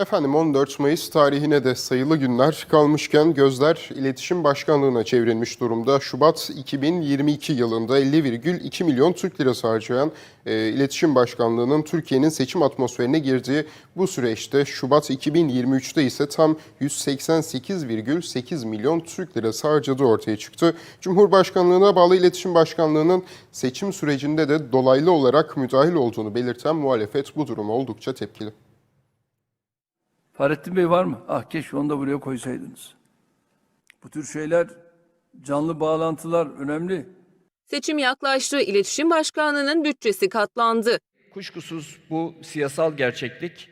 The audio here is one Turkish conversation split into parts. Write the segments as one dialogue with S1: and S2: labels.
S1: Efendim 14 Mayıs tarihine de sayılı günler kalmışken gözler İletişim Başkanlığı'na çevrilmiş durumda. Şubat 2022 yılında 50,2 milyon Türk lirası harcayan e, İletişim Başkanlığı'nın Türkiye'nin seçim atmosferine girdiği bu süreçte Şubat 2023'te ise tam 188,8 milyon Türk lirası harcadığı ortaya çıktı. Cumhurbaşkanlığına bağlı İletişim Başkanlığı'nın seçim sürecinde de dolaylı olarak müdahil olduğunu belirten muhalefet bu duruma oldukça tepkili.
S2: Fahrettin Bey var mı? Ah keşke onu da buraya koysaydınız. Bu tür şeyler, canlı bağlantılar önemli.
S3: Seçim yaklaştı. İletişim Başkanlığı'nın bütçesi katlandı.
S4: Kuşkusuz bu siyasal gerçeklik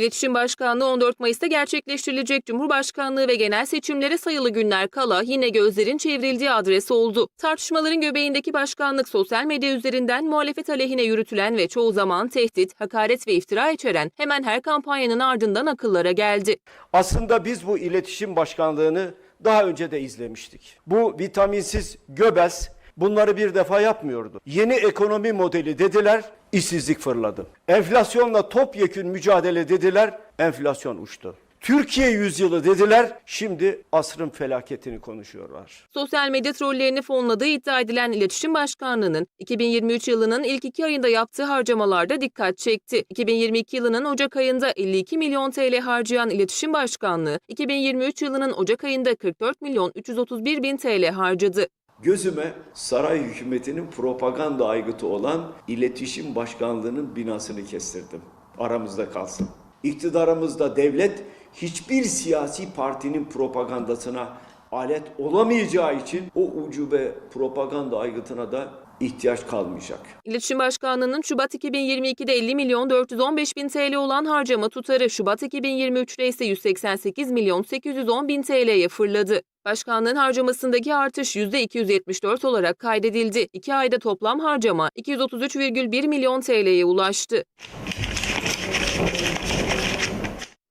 S3: İletişim Başkanlığı 14 Mayıs'ta gerçekleştirilecek Cumhurbaşkanlığı ve genel seçimlere sayılı günler kala yine gözlerin çevrildiği adres oldu. Tartışmaların göbeğindeki başkanlık sosyal medya üzerinden muhalefet aleyhine yürütülen ve çoğu zaman tehdit, hakaret ve iftira içeren hemen her kampanyanın ardından akıllara geldi.
S5: Aslında biz bu iletişim başkanlığını daha önce de izlemiştik. Bu vitaminsiz göbez bunları bir defa yapmıyordu. Yeni ekonomi modeli dediler, işsizlik fırladı. Enflasyonla topyekün mücadele dediler, enflasyon uçtu. Türkiye yüzyılı dediler, şimdi asrın felaketini konuşuyorlar.
S3: Sosyal medya trollerini fonladığı iddia edilen İletişim Başkanlığı'nın 2023 yılının ilk iki ayında yaptığı harcamalarda dikkat çekti. 2022 yılının Ocak ayında 52 milyon TL harcayan İletişim Başkanlığı, 2023 yılının Ocak ayında 44 milyon 331 bin TL harcadı.
S6: Gözüme saray hükümetinin propaganda aygıtı olan iletişim başkanlığının binasını kestirdim. Aramızda kalsın. İktidarımızda devlet hiçbir siyasi partinin propagandasına alet olamayacağı için o ucube propaganda aygıtına da ihtiyaç kalmayacak.
S3: İletişim Başkanlığı'nın Şubat 2022'de 50 milyon 415 bin TL olan harcama tutarı Şubat 2023'te ise 188 milyon 810 bin TL'ye fırladı. Başkanlığın harcamasındaki artış %274 olarak kaydedildi. İki ayda toplam harcama 233,1 milyon TL'ye ulaştı.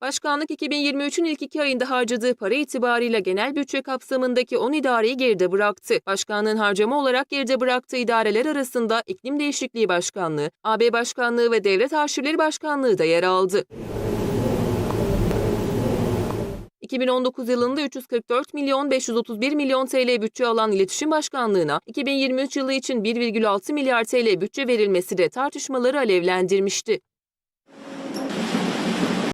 S3: Başkanlık 2023'ün ilk iki ayında harcadığı para itibarıyla genel bütçe kapsamındaki 10 idareyi geride bıraktı. Başkanlığın harcama olarak geride bıraktığı idareler arasında İklim Değişikliği Başkanlığı, AB Başkanlığı ve Devlet Arşivleri Başkanlığı da yer aldı. 2019 yılında 344 milyon 531 milyon TL bütçe alan İletişim Başkanlığı'na 2023 yılı için 1,6 milyar TL bütçe verilmesi de tartışmaları alevlendirmişti.